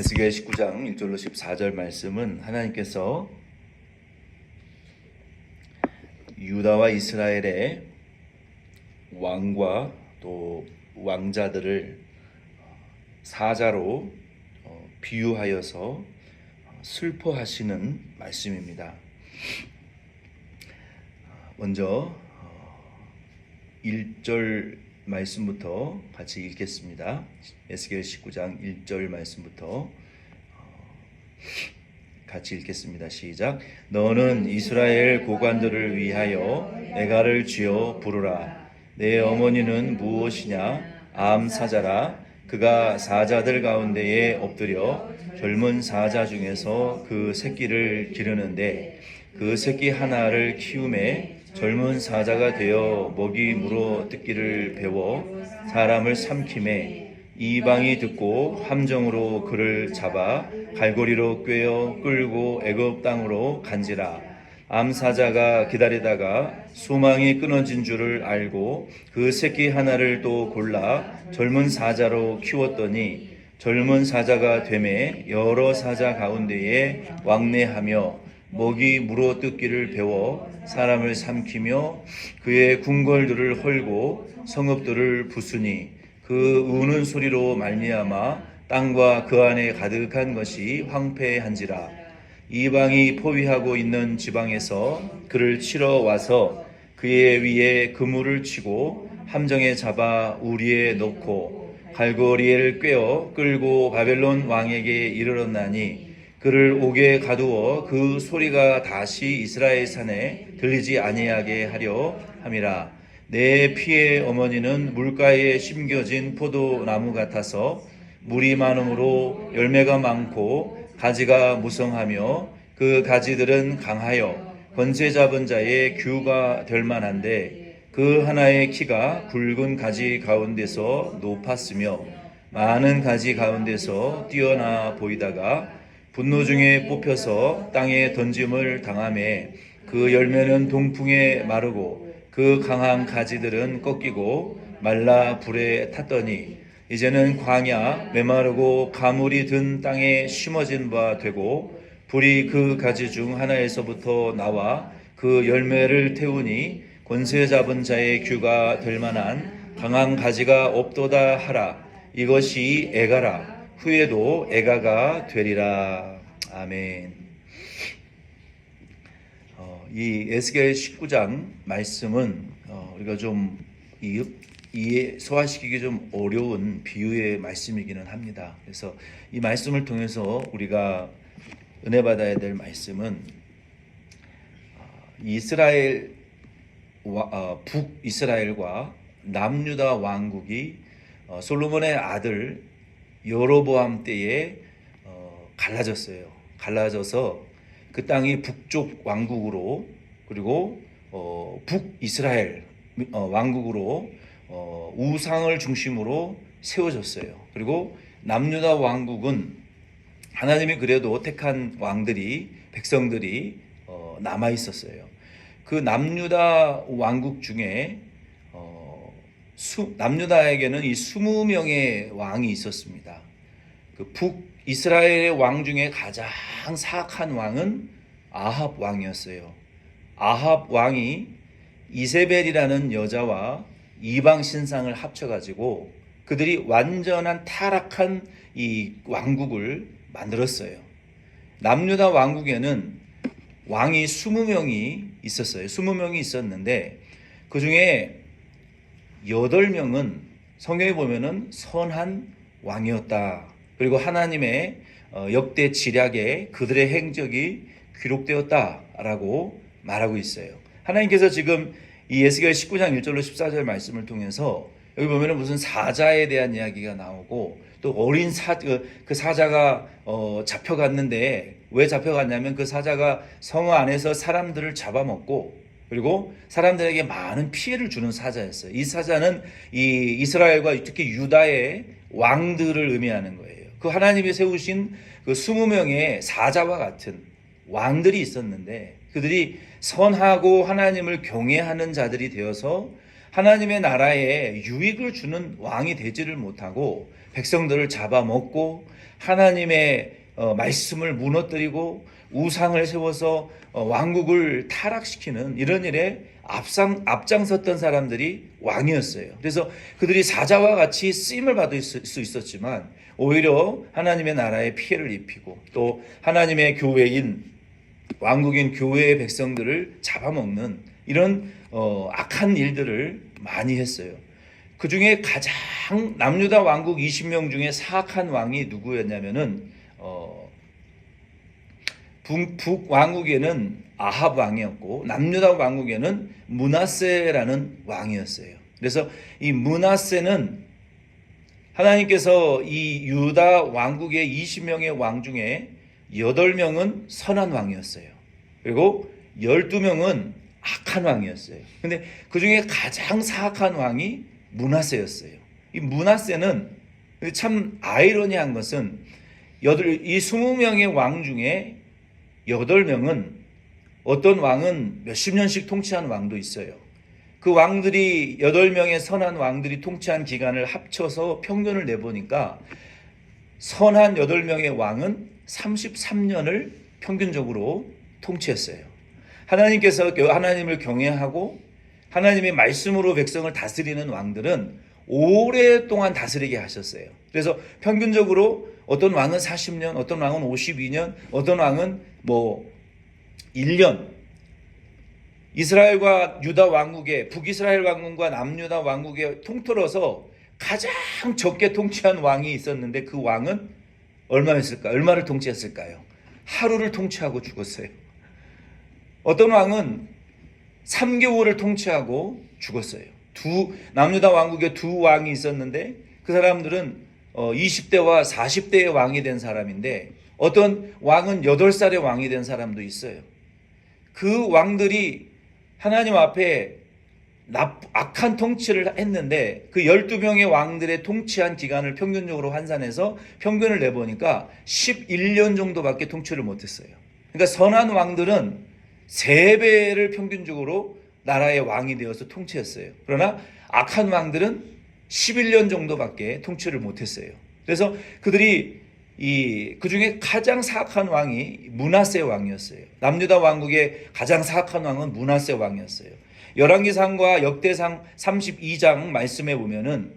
에스겔 19장 1절로 14절 말씀은 하나님께서 유다와 이스라엘의 왕과 또 왕자들을 사자로 어, 비유하여서 슬퍼하시는 말씀입니다. 먼저 1절 말씀부터 같이 읽겠습니다. 에스겔 19장 1절 말씀부터 어, 같이 읽겠습니다. 시작. 너는 이스라엘 고관들을 위하여 애가를 쥐어 부르라. 내 어머니는 무엇이냐? 암 사자라. 그가 사자들 가운데에 엎드려 젊은 사자 중에서 그 새끼를 기르는데 그 새끼 하나를 키움에 젊은 사자가 되어 먹이 물어 뜯기를 배워 사람을 삼킴에 이방이 듣고 함정으로 그를 잡아 갈고리로 꿰어 끌고 애굽 땅으로 간지라. 암사자가 기다리다가 소망이 끊어진 줄을 알고 그 새끼 하나를 또 골라 젊은 사자로 키웠더니 젊은 사자가 되매 여러 사자 가운데에 왕래하며 먹이 물어 뜯기를 배워 사람을 삼키며 그의 궁궐들을 헐고 성읍들을 부수니 그 우는 소리로 말미암아 땅과 그 안에 가득한 것이 황폐한지라. 이방이 포위하고 있는 지방에서 그를 치러 와서 그의 위에 그물을 치고 함정에 잡아 우리에 넣고 갈고리에를 꿰어 끌고 바벨론 왕에게 이르렀나니 그를 옥에 가두어 그 소리가 다시 이스라엘 산에 들리지 아니하게 하려 함이라. 내 피의 어머니는 물가에 심겨진 포도나무 같아서 물이 많음으로 열매가 많고 가지가 무성하며 그 가지들은 강하여 번제 잡은 자의 규가 될 만한데 그 하나의 키가 굵은 가지 가운데서 높았으며 많은 가지 가운데서 뛰어나 보이다가 분노 중에 뽑혀서 땅에 던짐을 당함에 그 열매는 동풍에 마르고 그 강한 가지들은 꺾이고 말라 불에 탔더니 이제는 광야 메마르고 가물이 든 땅에 심어진 바 되고 불이 그 가지 중 하나에서부터 나와 그 열매를 태우니 권세 잡은 자의 규가 될 만한 강한 가지가 없도다 하라. 이것이 애가라 후에도 애가가 되리라 아멘. 어, 이 에스겔 19장 말씀은 어, 우리가 좀 이, 이해 소화시키기 좀 어려운 비유의 말씀이기는 합니다. 그래서 이 말씀을 통해서 우리가 은혜 받아야 될 말씀은 어, 이스라엘 어, 북 이스라엘과 남유다 왕국이 어, 솔로몬의 아들 여로보암 때에 어, 갈라졌어요. 갈라져서 그 땅이 북쪽 왕국으로 그리고 어, 북 이스라엘 어, 왕국으로 어, 우상을 중심으로 세워졌어요. 그리고 남유다 왕국은 하나님이 그래도 택한 왕들이 백성들이 어, 남아 있었어요. 그 남유다 왕국 중에 어, 수, 남유다에게는 이 20명의 왕이 있었습니다. 그 북 이스라엘의 왕 중에 가장 사악한 왕은 아합 왕이었어요. 아합 왕이 이세벨이라는 여자와 이방 신상을 합쳐가지고 그들이 완전한 타락한 이 왕국을 만들었어요. 남유다 왕국에는 왕이 20명이 있었어요. 20명이 있었는데 그 중에 8명은 성경에 보면은 선한 왕이었다. 그리고 하나님의 어, 역대 지략에 그들의 행적이 기록되었다라고 말하고 있어요. 하나님께서 지금 이 예스겔 19장 1절로 14절 말씀을 통해서 여기 보면은 무슨 사자에 대한 이야기가 나오고 또 어린 사, 그, 그 사자가 어, 잡혀갔는데 왜 잡혀갔냐면 그 사자가 성 안에서 사람들을 잡아먹고 그리고 사람들에게 많은 피해를 주는 사자였어요. 이 사자는 이 이스라엘과 특히 유다의 왕들을 의미하는 거예요. 그 하나님이 세우신 그 20명의 사자와 같은 왕들이 있었는데 그들이 선하고 하나님을 경외하는 자들이 되어서 하나님의 나라에 유익을 주는 왕이 되지를 못하고 백성들을 잡아먹고 하나님의 어, 말씀을 무너뜨리고 우상을 세워서 어, 왕국을 타락시키는 이런 일에 앞상, 앞장섰던 사람들이 왕이었어요. 그래서 그들이 사자와 같이 쓰임을 받을 수수 있었지만 오히려 하나님의 나라에 피해를 입히고 또 하나님의 교회인 왕국인 교회의 백성들을 잡아먹는 이런 어, 악한 일들을 많이 했어요. 그 중에 가장 남유다 왕국 20명 중에 사악한 왕이 누구였냐면은 어, 북, 북 왕국에는 아합 왕이었고 남유다 왕국에는 문하세라는 왕이었어요. 그래서 이 문하세는 하나님께서 이 유다 왕국의 20명의 왕 중에 8명은 선한 왕이었어요. 그리고 12명은 악한 왕이었어요. 근데 그 중에 가장 사악한 왕이 문하세였어요. 이 문하세는 참 아이러니한 것은 여덟, 이 20명의 왕 중에 8명은 어떤 왕은 몇십 년씩 통치한 왕도 있어요. 그 왕들이 8명의 선한 왕들이 통치한 기간을 합쳐서 평균을 내보니까 선한 8명의 왕은 33년을 평균적으로 통치했어요. 하나님께서 하나님을 경외하고 하나님의 말씀으로 백성을 다스리는 왕들은 오랫동안 다스리게 하셨어요. 그래서 평균적으로 어떤 왕은 40년, 어떤 왕은 52년, 어떤 왕은 뭐 1년. 이스라엘과 유다 왕국의 북이스라엘 왕국과 남유다 왕국의 통틀어서 가장 적게 통치한 왕이 있었는데 그 왕은 얼마였을까? 얼마를 통치했을까요? 하루를 통치하고 죽었어요. 어떤 왕은 3개월을 통치하고 죽었어요. 두 남유다 왕국에 두 왕이 있었는데 그 사람들은 20대와 40대의 왕이 된 사람인데 어떤 왕은 8살의 왕이 된 사람도 있어요. 그 왕들이 하나님 앞에 악한 통치를 했는데 그 12명의 왕들의 통치한 기간을 평균적으로 환산해서 평균을 내보니까 11년 정도밖에 통치를 못했어요. 그러니까 선한 왕들은 3배를 평균적으로 나라의 왕이 되어서 통치했어요. 그러나 악한 왕들은 11년 정도밖에 통치를 못했어요. 그래서 그들이 이 그 중에 가장 사악한 왕이 문하세 왕이었어요. 남유다 왕국의 가장 사악한 왕은 문하세 왕이었어요. 열왕기상과 역대상 32장 말씀에 보면은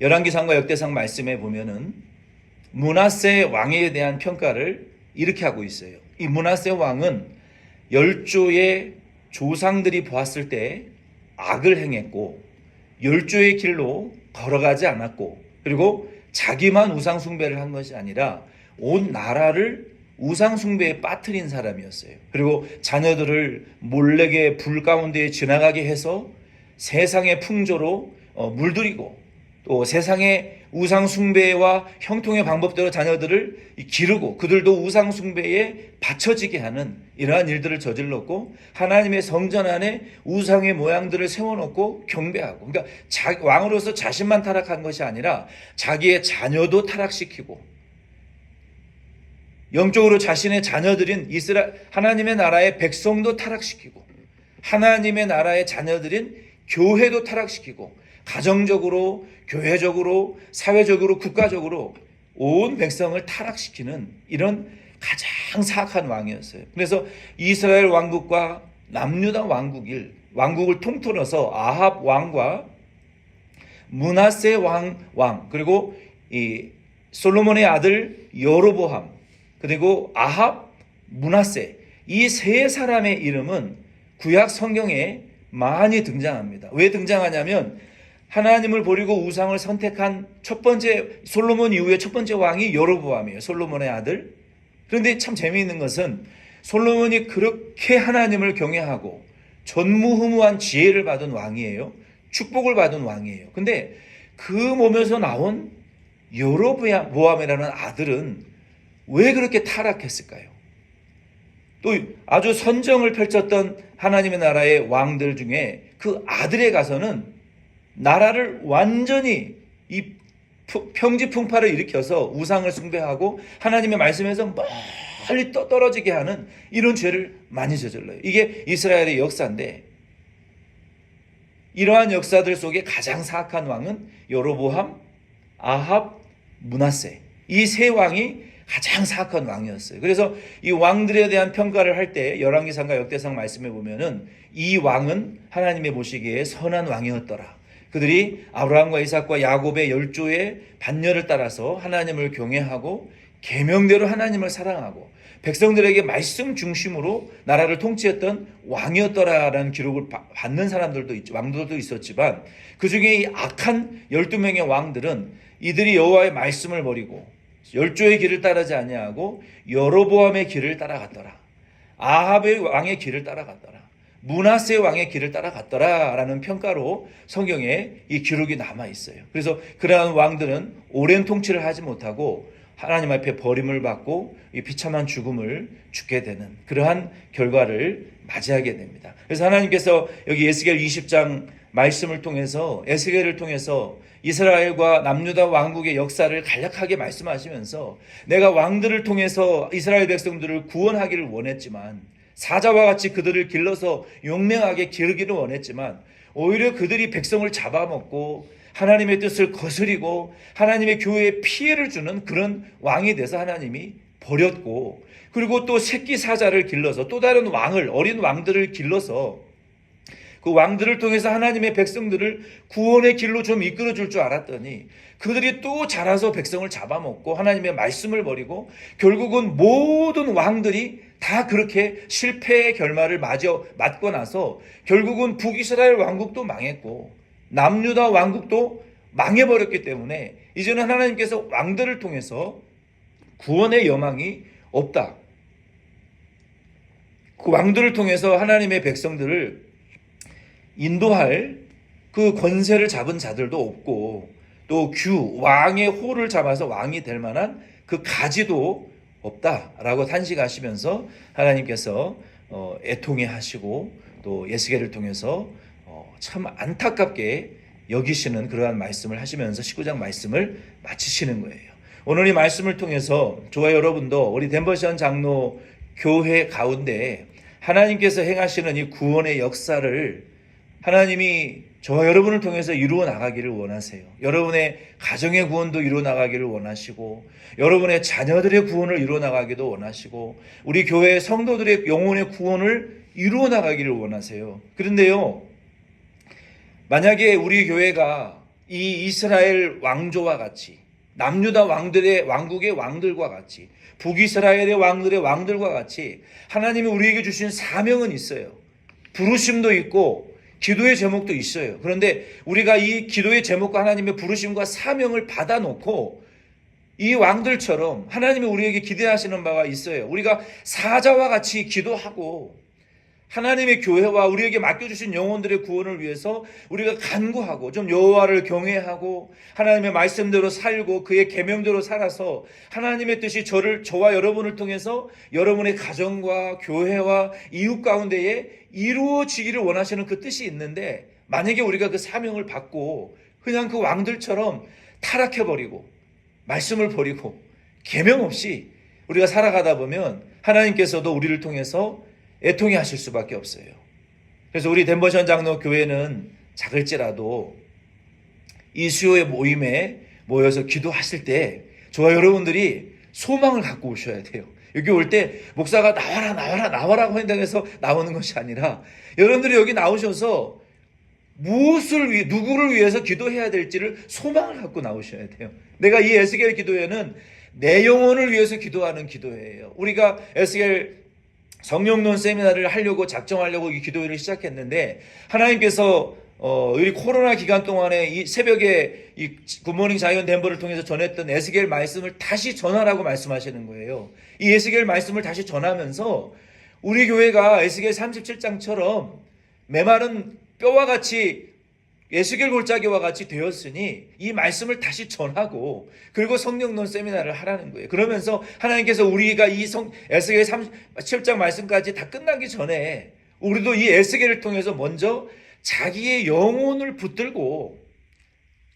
열왕기상과 역대상 말씀에 보면은 문하세 왕에 대한 평가를 이렇게 하고 있어요. 이 문하세 왕은 열조의 조상들이 보았을 때 악을 행했고 열조의 길로 걸어가지 않았고 그리고 자기만 우상 숭배를 한 것이 아니라 온 나라를 우상 숭배에 빠뜨린 사람이었어요. 그리고 자녀들을 몰래게 불 가운데 지나가게 해서 세상의 풍조로 어, 물들이고 또 세상의 우상 숭배와 형통의 방법대로 자녀들을 기르고 그들도 우상 숭배에 받쳐지게 하는 이러한 일들을 저질렀고 하나님의 성전 안에 우상의 모양들을 세워놓고 경배하고 그러니까 자, 왕으로서 자신만 타락한 것이 아니라 자기의 자녀도 타락시키고 영적으로 자신의 자녀들인 이스라 하나님의 나라의 백성도 타락시키고 하나님의 나라의 자녀들인 교회도 타락시키고 가정적으로 교회적으로 사회적으로 국가적으로 온 백성을 타락시키는 이런 가장 사악한 왕이었어요. 그래서 이스라엘 왕국과 남유다 왕국일 왕국을 통틀어서 아합 왕과 문하세 왕, 왕 그리고 이 솔로몬의 아들 여로보함 그리고 아합, 문하세 이 세 사람의 이름은 구약 성경에 많이 등장합니다. 왜 등장하냐면 하나님을 버리고 우상을 선택한 첫 번째 솔로몬 이후에 첫 번째 왕이 여로보암이에요. 솔로몬의 아들. 그런데 참 재미있는 것은 솔로몬이 그렇게 하나님을 경외하고 전무후무한 지혜를 받은 왕이에요. 축복을 받은 왕이에요. 근데 그 몸에서 나온 여로보암이라는 아들은 왜 그렇게 타락했을까요? 또 아주 선정을 펼쳤던 하나님의 나라의 왕들 중에 그 아들에 가서는 나라를 완전히 이 평지풍파를 일으켜서 우상을 숭배하고 하나님의 말씀에서 멀리 떨어지게 하는 이런 죄를 많이 저질러요. 이게 이스라엘의 역사인데 이러한 역사들 속에 가장 사악한 왕은 여로보함, 아합, 문하세 이 세 왕이 가장 사악한 왕이었어요. 그래서 이 왕들에 대한 평가를 할 때 열왕기상과 역대상 말씀에 보면은 이 왕은 하나님의 보시기에 선한 왕이었더라. 그들이 아브라함과 이삭과 야곱의 열조의 반열을 따라서 하나님을 경외하고 계명대로 하나님을 사랑하고 백성들에게 말씀 중심으로 나라를 통치했던 왕이었더라라는 기록을 바- 받는 사람들도 있, 왕들도 있었지만 그 중에 이 악한 12명의 왕들은 이들이 여호와의 말씀을 버리고 열조의 길을 따르지 아니하고 여로보암의 길을 따라갔더라. 아합의 왕의 길을 따라갔더라. 문하세 왕의 길을 따라갔더라라는 평가로 성경에 이 기록이 남아 있어요. 그래서 그러한 왕들은 오랜 통치를 하지 못하고 하나님 앞에 버림을 받고 이 비참한 죽음을 죽게 되는 그러한 결과를 맞이하게 됩니다. 그래서 하나님께서 여기 에스겔 20장 말씀을 통해서 에스겔을 통해서 이스라엘과 남유다 왕국의 역사를 간략하게 말씀하시면서 내가 왕들을 통해서 이스라엘 백성들을 구원하기를 원했지만 사자와 같이 그들을 길러서 용맹하게 기르기를 원했지만 오히려 그들이 백성을 잡아먹고 하나님의 뜻을 거스리고 하나님의 교회에 피해를 주는 그런 왕이 돼서 하나님이 버렸고 그리고 또 새끼 사자를 길러서 또 다른 왕을 어린 왕들을 길러서 그 왕들을 통해서 하나님의 백성들을 구원의 길로 좀 이끌어 줄 줄 알았더니 그들이 또 자라서 백성을 잡아먹고 하나님의 말씀을 버리고 결국은 모든 왕들이 다 그렇게 실패의 결말을 맞아 맞고 나서 결국은 북이스라엘 왕국도 망했고 남유다 왕국도 망해버렸기 때문에 이제는 하나님께서 왕들을 통해서 구원의 여망이 없다. 그 왕들을 통해서 하나님의 백성들을 인도할 그 권세를 잡은 자들도 없고 또 규 왕의 호를 잡아서 왕이 될 만한 그 가지도 없다라고 탄식하시면서 하나님께서 어, 애통해 하시고 또 예수계를 통해서 어, 참 안타깝게 여기시는 그러한 말씀을 하시면서 19장 말씀을 마치시는 거예요. 오늘 이 말씀을 통해서 저와 여러분도 우리 덴버션 장로 교회 가운데 하나님께서 행하시는 이 구원의 역사를 하나님이 저와 여러분을 통해서 이루어 나가기를 원하세요. 여러분의 가정의 구원도 이루어 나가기를 원하시고, 여러분의 자녀들의 구원을 이루어 나가기도 원하시고, 우리 교회 성도들의 영혼의 구원을 이루어 나가기를 원하세요. 그런데요, 만약에 우리 교회가 이 이스라엘 왕조와 같이, 남유다 왕들의 왕국의 왕들과 같이, 북이스라엘의 왕들의 왕들과 같이 하나님이 우리에게 주신 사명은 있어요. 부르심도 있고 기도의 제목도 있어요. 그런데 우리가 이 기도의 제목과 하나님의 부르심과 사명을 받아놓고 이 왕들처럼 하나님이 우리에게 기대하시는 바가 있어요. 우리가 사자와 같이 기도하고 하나님의 교회와 우리에게 맡겨주신 영혼들의 구원을 위해서 우리가 간구하고 좀 여호와를 경외하고 하나님의 말씀대로 살고 그의 계명대로 살아서 하나님의 뜻이 저를 저와 여러분을 통해서 여러분의 가정과 교회와 이웃 가운데에 이루어지기를 원하시는 그 뜻이 있는데 만약에 우리가 그 사명을 받고 그냥 그 왕들처럼 타락해 버리고 말씀을 버리고 계명 없이 우리가 살아가다 보면 하나님께서도 우리를 통해서 애통해 하실 수밖에 없어요. 그래서 우리 덴버션 장로 교회는 작을지라도 이 수요의 모임에 모여서 기도하실 때 저와 여러분들이 소망을 갖고 오셔야 돼요. 여기 올 때 목사가 나와라 나와라 나와라고 한다해서 나오는 것이 아니라 여러분들이 여기 나오셔서 무엇을 위 누구를 위해서 기도해야 될지를 소망을 갖고 나오셔야 돼요. 내가 이 에스겔 기도회는 내 영혼을 위해서 기도하는 기도회예요. 우리가 에스겔 성령론 세미나를 하려고 작정하려고 이 기도회를 시작했는데 하나님께서 어, 우리 코로나 기간 동안에 이 새벽에 이 굿모닝 자이언 덴버를 통해서 전했던 에스겔 말씀을 다시 전하라고 말씀하시는 거예요. 이 에스겔 말씀을 다시 전하면서 우리 교회가 에스겔 37장처럼 메마른 뼈와 같이 에스겔 골짜기와 같이 되었으니 이 말씀을 다시 전하고 그리고 성령론 세미나를 하라는 거예요. 그러면서 하나님께서 우리가 이 성 에스겔 37장 말씀까지 다 끝나기 전에 우리도 이 에스겔을 통해서 먼저 자기의 영혼을 붙들고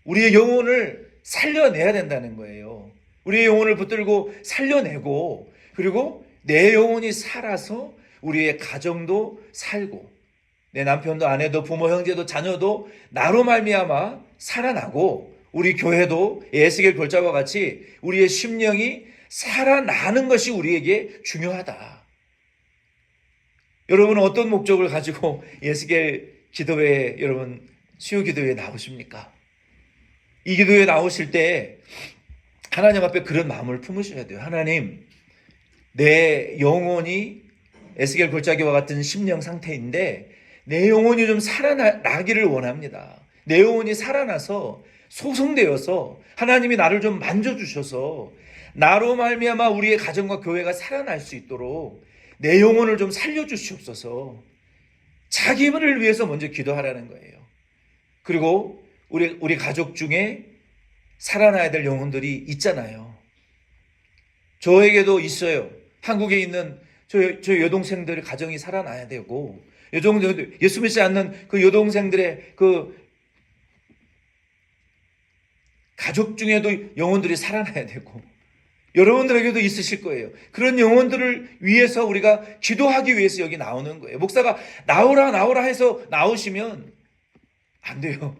우리의 영혼을 살려내야 된다는 거예요. 우리의 영혼을 붙들고 살려내고 그리고 내 영혼이 살아서 우리의 가정도 살고 내 남편도 아내도 부모 형제도 자녀도 나로 말미암아 살아나고 우리 교회도 에스겔 골자와 같이 우리의 심령이 살아나는 것이 우리에게 중요하다. 여러분은 어떤 목적을 가지고 에스겔 기도회에 여러분 수요 기도회에 나오십니까? 이 기도회에 나오실 때 하나님 앞에 그런 마음을 품으셔야 돼요. 하나님, 내 영혼이 에스겔 골짜기와 같은 심령 상태인데 내 영혼이 좀 살아나기를 원합니다. 내 영혼이 살아나서 소송되어서 하나님이 나를 좀 만져주셔서 나로 말미암아 우리의 가정과 교회가 살아날 수 있도록 내 영혼을 좀 살려주시옵소서. 자기 힘을 위해서 먼저 기도하라는 거예요. 그리고 우리 우리 가족 중에 살아나야 될 영혼들이 있잖아요. 저에게도 있어요. 한국에 있는 저, 저 여동생들 가정이 살아나야 되고, 여동생들, 예수 믿지 않는 그 여동생들의 그 가족 중에도 영혼들이 살아나야 되고, 여러분들에게도 있으실 거예요. 그런 영혼들을 위해서 우리가 기도하기 위해서 여기 나오는 거예요. 목사가 나오라, 나오라 해서 나오시면 안 돼요.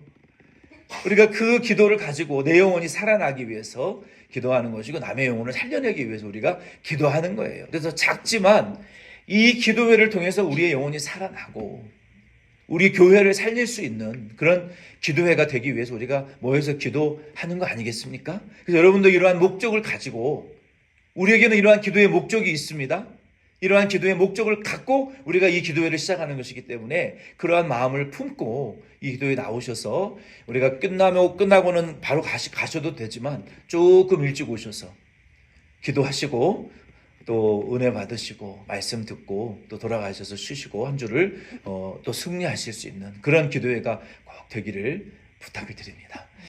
우리가 그 기도를 가지고 내 영혼이 살아나기 위해서 기도하는 것이고 남의 영혼을 살려내기 위해서 우리가 기도하는 거예요. 그래서 작지만 이 기도회를 통해서 우리의 영혼이 살아나고 우리 교회를 살릴 수 있는 그런 기도회가 되기 위해서 우리가 모여서 기도하는 거 아니겠습니까? 그래서 여러분도 이러한 목적을 가지고 우리에게는 이러한 기도의 목적이 있습니다. 이러한 기도의 목적을 갖고 우리가 이 기도회를 시작하는 것이기 때문에 그러한 마음을 품고 이 기도에 나오셔서 우리가 끝나면 끝나고는 바로 가시, 가셔도 되지만 조금 일찍 오셔서 기도하시고 또 은혜 받으시고 말씀 듣고 또 돌아가셔서 쉬시고 한 주를 어, 또 승리하실 수 있는 그런 기도회가 꼭 되기를 부탁을 드립니다.